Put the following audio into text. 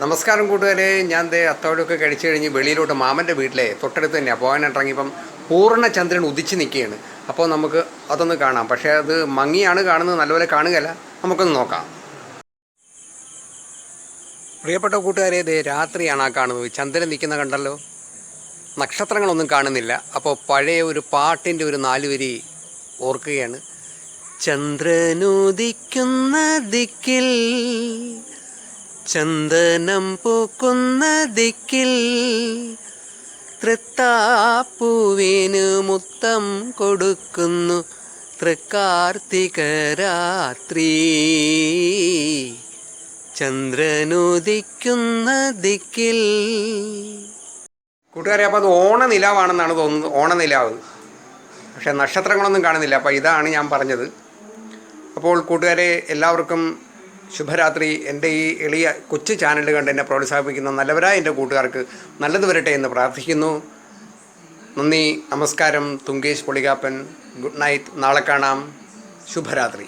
നമസ്കാരം കൂട്ടുകാരെ. ഞാൻ ദേ അത്തോടൊക്കെ കഴിച്ചു കഴിഞ്ഞ് വെളിയിലോട്ട് മാമന്റെ വീട്ടിലെ തൊട്ടടുത്ത് തന്നെ പോകാനായിട്ട് ഇറങ്ങിയപ്പം പൂർണ ചന്ദ്രൻ ഉദിച്ച് നിൽക്കുകയാണ്. അപ്പോൾ നമുക്ക് അതൊന്ന് കാണാം. പക്ഷേ അത് മങ്ങിയാണ് കാണുന്നത്. നല്ലപോലെ കാണുകയല്ല. നമുക്കൊന്ന് നോക്കാം. പ്രിയപ്പെട്ട കൂട്ടുകാരെ ദേ രാത്രിയാണ് ആ കാണുന്നത്. ചന്ദ്രൻ നിൽക്കുന്ന കണ്ടല്ലോ. നക്ഷത്രങ്ങളൊന്നും കാണുന്നില്ല. അപ്പോൾ പഴയ ഒരു പാട്ടിന്റെ ഒരു നാലുവരി ഓർക്കുകയാണ്. ചന്ദ്രനുദിക്കുന്ന ദിക്കിൽ ചന്ദനം പൂക്കുന്ന ദിക്കിൽ തൃത്താപ്പൂവിന് മുത്തം കൊടുക്കുന്നു തൃക്കാർത്തിക രാത്രി ചന്ദ്രനുദിക്കുന്ന ദിക്കിൽ കൂട്ടുകാരെ അപ്പോൾ അത് ഓണനിലാവാണെന്നാണ് തോന്നുന്നത്. ഓണനിലാവ്. പക്ഷേ നക്ഷത്രങ്ങളൊന്നും കാണുന്നില്ല. അപ്പോൾ ഇതാണ് ഞാൻ പറഞ്ഞത്. അപ്പോൾ കൂട്ടുകാരെ എല്ലാവർക്കും ശുഭരാത്രി. എന്റെ ഈ എളിയ കൊച്ചു ചാനൽ കണ്ട് എന്നെ പ്രോത്സാഹിപ്പിക്കുന്ന നല്ലവരായ എന്റെ കൂട്ടുകാർക്ക് നല്ലത് വരട്ടെ എന്ന് പ്രാർത്ഥിക്കുന്നു. നന്ദി. നമസ്കാരം. തുങ്കേഷ് പൊളികാപ്പൻ. Good night. നാളെ കാണാം. ശുഭരാത്രി.